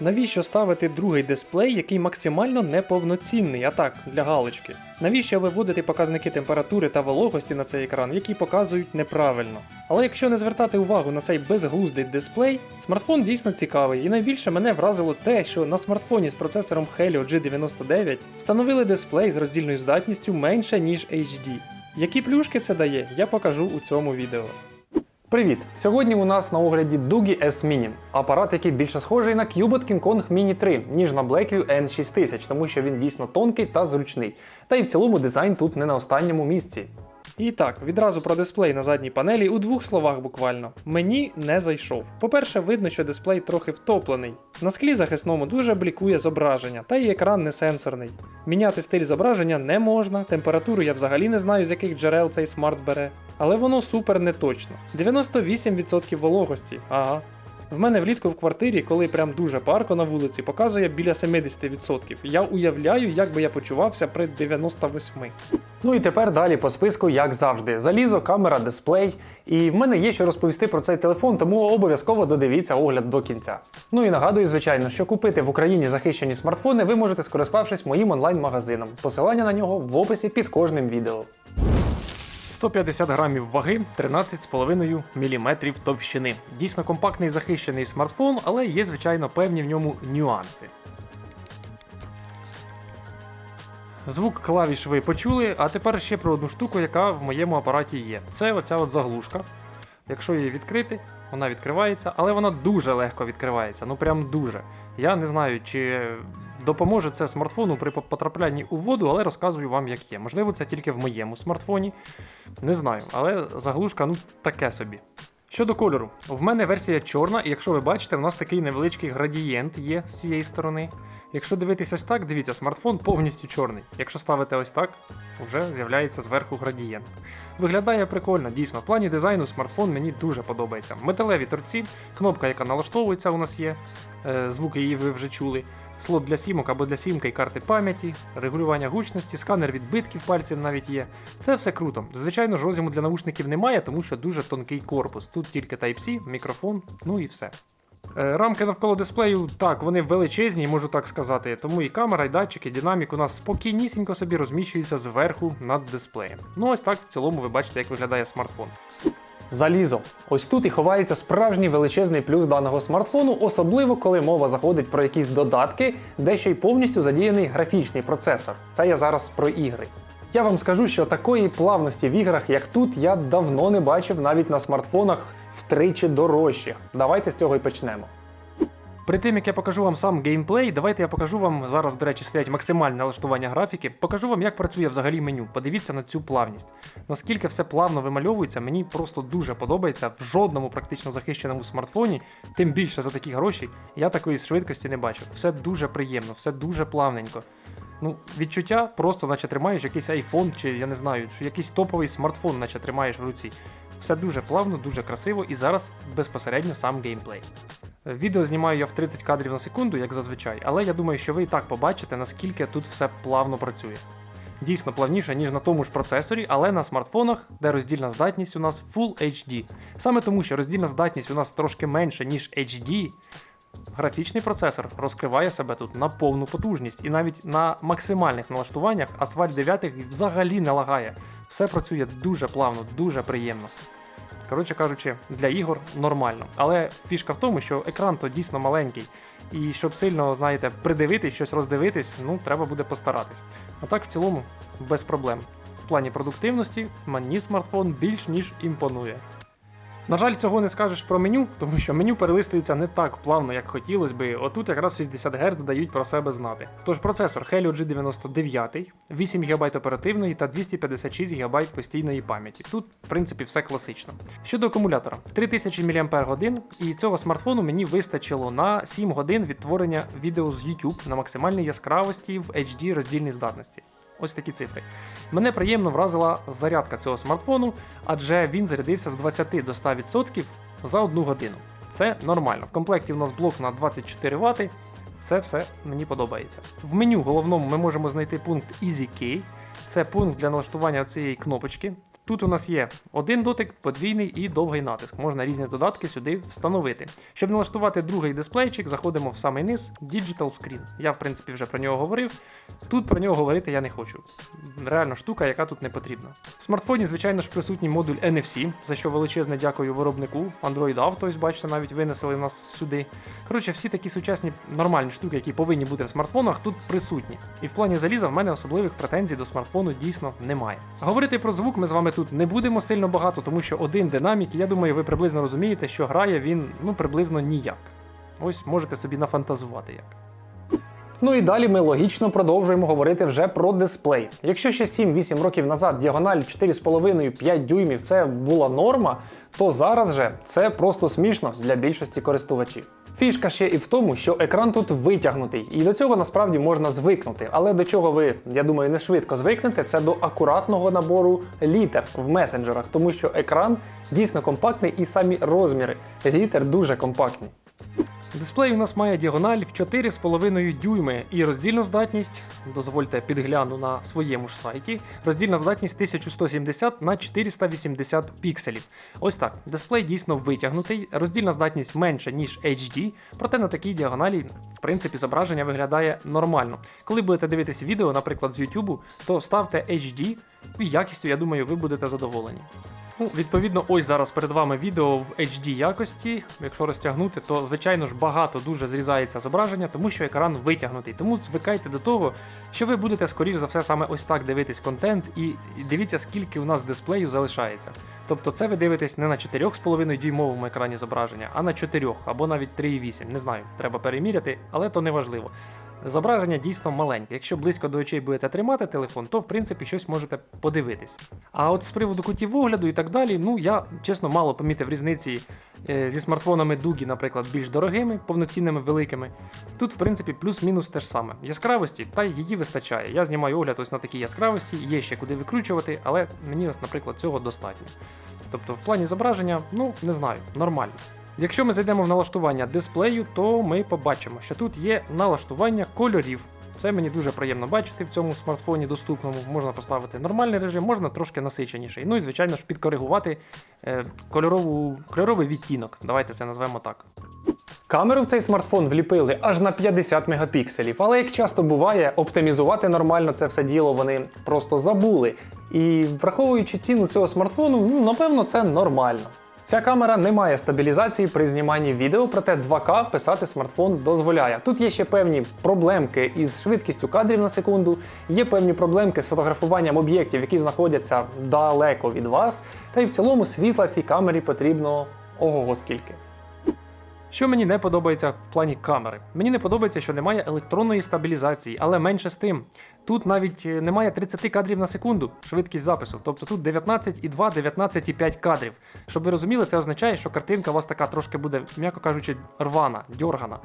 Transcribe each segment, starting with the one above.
Навіщо ставити другий дисплей, який максимально неповноцінний, а так, для галочки? Навіщо виводити показники температури та вологості на цей екран, які показують неправильно? Але якщо не звертати увагу на цей безглуздий дисплей, смартфон дійсно цікавий, і найбільше мене вразило те, що на смартфоні з процесором Helio G99 встановили дисплей з роздільною здатністю менше ніж HD. Які плюшки це дає, я покажу у цьому відео. Привіт! Сьогодні у нас на огляді Дугі S Mini, апарат, який більше схожий на Cubot King Kong Mini 3, ніж на Blackview N6000, тому що він дійсно тонкий та зручний. Та й в цілому дизайн тут не на останньому місці. І так, відразу про дисплей на задній панелі у двох словах буквально. Мені не зайшов. По-перше, видно, що дисплей трохи втоплений. На склі захисному дуже блікує зображення, та й екран не сенсорний. Міняти стиль зображення не можна, температуру я взагалі не знаю, з яких джерел цей смарт бере. Але воно супер неточно. 98% вологості, ага. В мене влітку в квартирі, коли прям дуже парко на вулиці, показує біля 70%. Я уявляю, як би я почувався при 98. Ну і тепер далі по списку, як завжди: залізо, камера, дисплей. І в мене є що розповісти про цей телефон, тому обов'язково додивіться огляд до кінця. Ну і нагадую, звичайно, що купити в Україні захищені смартфони ви можете скориставшись моїм онлайн-магазином. Посилання на нього в описі під кожним відео. 150 грамів ваги, 13,5 мм товщини. Дійсно компактний захищений смартфон, але є, звичайно, певні в ньому нюанси. Звук клавіш ви почули, а тепер ще про одну штуку, яка в моєму апараті є. Це оця от заглушка. Якщо її відкрити, вона відкривається, але вона дуже легко відкривається. Ну прям дуже. Я не знаю, чи допоможе це смартфону при потраплянні у воду, але розказую вам, як є. Можливо, це тільки в моєму смартфоні. Не знаю, але заглушка ну таке собі. Щодо кольору, в мене версія чорна, і якщо ви бачите, в нас такий невеличкий градієнт є з цієї сторони. Якщо дивитись ось так, дивіться, смартфон повністю чорний. Якщо ставити ось так, вже з'являється зверху градієнт. Виглядає прикольно, дійсно. В плані дизайну смартфон мені дуже подобається. Металеві торці, кнопка, яка налаштовується, у нас є, е, звуки її ви вже чули. Слот для сімок або для сімки і карти пам'яті, регулювання гучності, сканер відбитків пальців навіть є. Це все круто. Звичайно ж, розіму для навушників немає, тому що дуже тонкий корпус. Тут тільки Type-C, мікрофон, ну і все. Е, Рамки навколо дисплею, так, вони величезні, можу так сказати. Тому і камера, і датчик, і динамік у нас спокійнісінько собі розміщуються зверху над дисплеєм. Ну ось так в цілому ви бачите, як виглядає смартфон. Залізо. Ось тут і ховається справжній величезний плюс даного смартфону, особливо коли мова заходить про якісь додатки, де ще й повністю задіяний графічний процесор. Це я зараз про ігри. Я вам скажу, що такої плавності в іграх, як тут, я давно не бачив навіть на смартфонах втричі дорожчих. Давайте з цього і почнемо. При тим, як я покажу вам сам геймплей, давайте я покажу вам зараз, до речі, стоять максимальне налаштування графіки. Покажу вам, як працює взагалі меню. Подивіться на цю плавність. Наскільки все плавно вимальовується, мені просто дуже подобається. В жодному практично захищеному смартфоні, тим більше за такі гроші, я такої швидкості не бачив. Все дуже приємно, все дуже плавненько. Ну, відчуття просто, наче тримаєш якийсь айфон, чи я не знаю, що якийсь топовий смартфон, наче тримаєш в руці. Все дуже плавно, дуже красиво і зараз безпосередньо сам геймплей. Відео знімаю я в 30 кадрів на секунду, як зазвичай, але я думаю, що ви і так побачите, наскільки тут все плавно працює. Дійсно плавніше, ніж на тому ж процесорі, але на смартфонах, де роздільна здатність у нас Full HD. Саме тому, що роздільна здатність у нас трошки менша, ніж HD, графічний процесор розкриває себе тут на повну потужність, і навіть на максимальних налаштуваннях Asphalt 9 взагалі не лагає. Все працює дуже плавно, дуже приємно. Коротше кажучи, для ігор нормально. Але фішка в тому, що екран то дійсно маленький. І щоб сильно, знаєте, придивитись, щось роздивитись, ну треба буде постаратись. А так в цілому без проблем. В плані продуктивності мені смартфон більш ніж імпонує. На жаль, цього не скажеш про меню, тому що меню перелистується не так плавно, як хотілося би. Отут якраз 60 Гц дають про себе знати. Тож процесор Helio G99, 8 ГБ оперативної та 256 ГБ постійної пам'яті. Тут, в принципі, все класично. Щодо акумулятора, 3000 мАч, і цього смартфону мені вистачило на 7 годин відтворення відео з YouTube на максимальній яскравості в HD роздільній здатності. Ось такі цифри. Мене приємно вразила зарядка цього смартфону, адже він зарядився з 20 до 100% за одну годину. Це нормально. В комплекті в нас блок на 24 Вт. Це все мені подобається. В меню головному ми можемо знайти пункт Easy Key. Це пункт для налаштування цієї кнопочки. Тут у нас є один дотик, подвійний і довгий натиск. Можна різні додатки сюди встановити. Щоб налаштувати другий дисплейчик, заходимо в самий низ Digital Screen. Я, в принципі, вже про нього говорив. Тут про нього говорити я не хочу. Реально штука, яка тут не потрібна. В смартфоні, звичайно ж, присутній модуль NFC, за що величезне дякую виробнику. Android Auto, ось бачите, навіть винесли нас сюди. Коротше, всі такі сучасні нормальні штуки, які повинні бути в смартфонах, тут присутні. І в плані заліза в мене особливих претензій до смартфону дійсно немає. Говорити про звук ми з вами тут не будемо сильно багато, тому що один динамік, я думаю, ви приблизно розумієте, що грає він ну приблизно ніяк. Ось можете собі нафантазувати як. Ну і далі ми логічно продовжуємо говорити вже про дисплей. Якщо ще 7-8 років назад діагональ 4,5-5 дюймів це була норма, то зараз же це просто смішно для більшості користувачів. Фішка ще і в тому, що екран тут витягнутий, і до цього насправді можна звикнути. Але до чого ви, я думаю, не швидко звикнете, це до акуратного набору літер в месенджерах, тому що екран дійсно компактний і самі розміри літер дуже компактні. Дисплей у нас має діагональ в 4,5 дюйми і роздільну здатність, дозвольте підгляну на своєму ж сайті. Роздільна здатність 1170 на 480 пікселів. Ось так. Дисплей дійсно витягнутий, роздільна здатність менша, ніж HD, проте на такій діагоналі, в принципі, зображення виглядає нормально. Коли будете дивитися відео, наприклад, з YouTube, то ставте HD, і якістю, я думаю, ви будете задоволені. Ну, відповідно, ось зараз перед вами відео в HD якості. Якщо розтягнути, то звичайно ж багато дуже зрізається зображення, тому що екран витягнутий. Тому звикайте до того, що ви будете скоріш за все саме ось так дивитись контент, і дивіться, скільки у нас дисплею залишається. Тобто це ви дивитесь не на 4,5 дюймовому екрані зображення, а на 4 або навіть 3,8. Не знаю, треба переміряти, але то не важливо. Зображення дійсно маленьке. Якщо близько до очей будете тримати телефон, то в принципі щось можете подивитись. А от з приводу кутів огляду і так далі, ну я чесно мало помітив різниці е, зі смартфонами Дугі, наприклад, більш дорогими, повноцінними великими. Тут, в принципі, плюс-мінус те ж саме. Яскравості, та її вистачає. Я знімаю огляд ось на такій яскравості, є ще куди викручувати, але мені, ось, наприклад, цього достатньо. Тобто, в плані зображення, ну не знаю, нормально. Якщо ми зайдемо в налаштування дисплею, то ми побачимо, що тут є налаштування кольорів. Це мені дуже приємно бачити в цьому смартфоні доступному. Можна поставити нормальний режим, можна трошки насиченіший. Ну і звичайно ж підкоригувати е, кольорову, кольоровий відтінок. Давайте це назвемо так. Камеру в цей смартфон вліпили аж на 50 мегапікселів, але як часто буває, оптимізувати нормально це все діло вони просто забули. І враховуючи ціну цього смартфону, ну напевно, це нормально. Ця камера не має стабілізації при зніманні відео, проте 2К писати смартфон дозволяє. Тут є ще певні проблемки із швидкістю кадрів на секунду, є певні проблемки з фотографуванням об'єктів, які знаходяться далеко від вас. Та й в цілому світла цій камері потрібно ого скільки. Що мені не подобається в плані камери? Мені не подобається, що немає електронної стабілізації, але менше з тим. Тут навіть е, немає 30 кадрів на секунду швидкість запису. Тобто тут 19,2, 19,5 кадрів. Щоб ви розуміли, це означає, що картинка у вас така трошки буде, м'яко кажучи, рвана, дьоргана.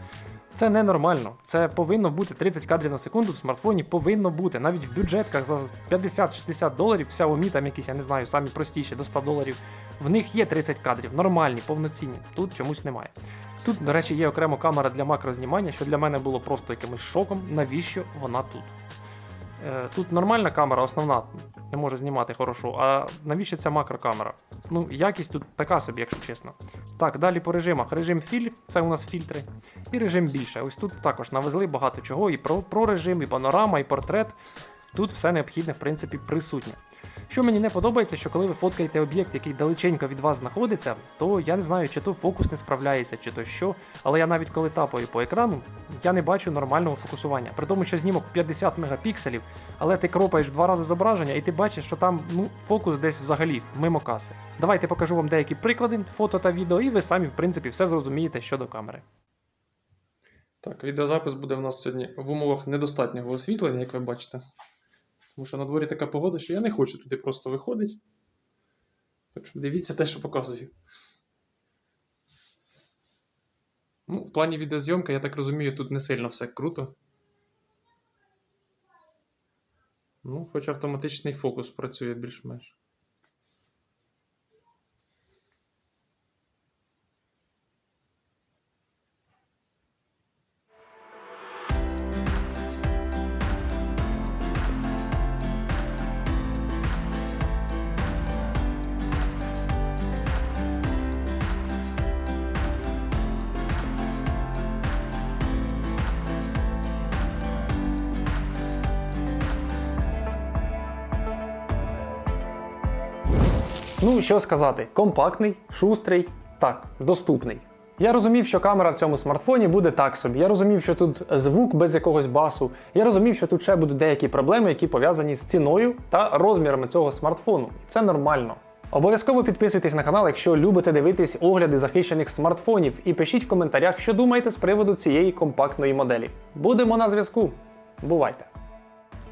Це ненормально. Це повинно бути 30 кадрів на секунду в смартфоні повинно бути. Навіть в бюджетках за 50-60 доларів, Xiaomi там якісь, я не знаю, самі простіші до 100 доларів. В них є 30 кадрів, нормальні, повноцінні. Тут чомусь немає. Тут, до речі, є окрема камера для макрознімання, що для мене було просто якимось шоком, навіщо вона тут. Е, Тут нормальна камера, основна, не може знімати хорошо, а навіщо ця макрокамера? Ну, якість тут така собі, якщо чесно. Так, далі по режимах. Режим філь, це у нас фільтри, і режим більше. Ось тут також навезли багато чого, і про, про режим, і панорама, і портрет. Тут все необхідне, в принципі, присутнє. Що мені не подобається, що коли ви фоткаєте об'єкт, який далеченько від вас знаходиться, то я не знаю, чи то фокус не справляється, чи то що. Але я навіть коли тапаю по екрану, я не бачу нормального фокусування. При тому, що знімок 50 мегапікселів, але ти кропаєш два рази зображення, і ти бачиш, що там ну, фокус десь взагалі мимо каси. Давайте покажу вам деякі приклади, фото та відео, і ви самі, в принципі, все зрозумієте щодо камери. Так, відеозапис буде в нас сьогодні в умовах недостатнього освітлення, як ви бачите. Тому що на дворі така погода, що я не хочу туди просто виходити. Так що дивіться те, що показую. Ну, в плані відеозйомки, я так розумію, тут не сильно все круто. Ну, хоч автоматичний фокус працює більш-менш. Ну, що сказати, компактний, шустрий, так, доступний. Я розумів, що камера в цьому смартфоні буде так собі. Я розумів, що тут звук без якогось басу. Я розумів, що тут ще будуть деякі проблеми, які пов'язані з ціною та розмірами цього смартфону. І це нормально. Обов'язково підписуйтесь на канал, якщо любите дивитись огляди захищених смартфонів, і пишіть в коментарях, що думаєте з приводу цієї компактної моделі. Будемо на зв'язку. Бувайте!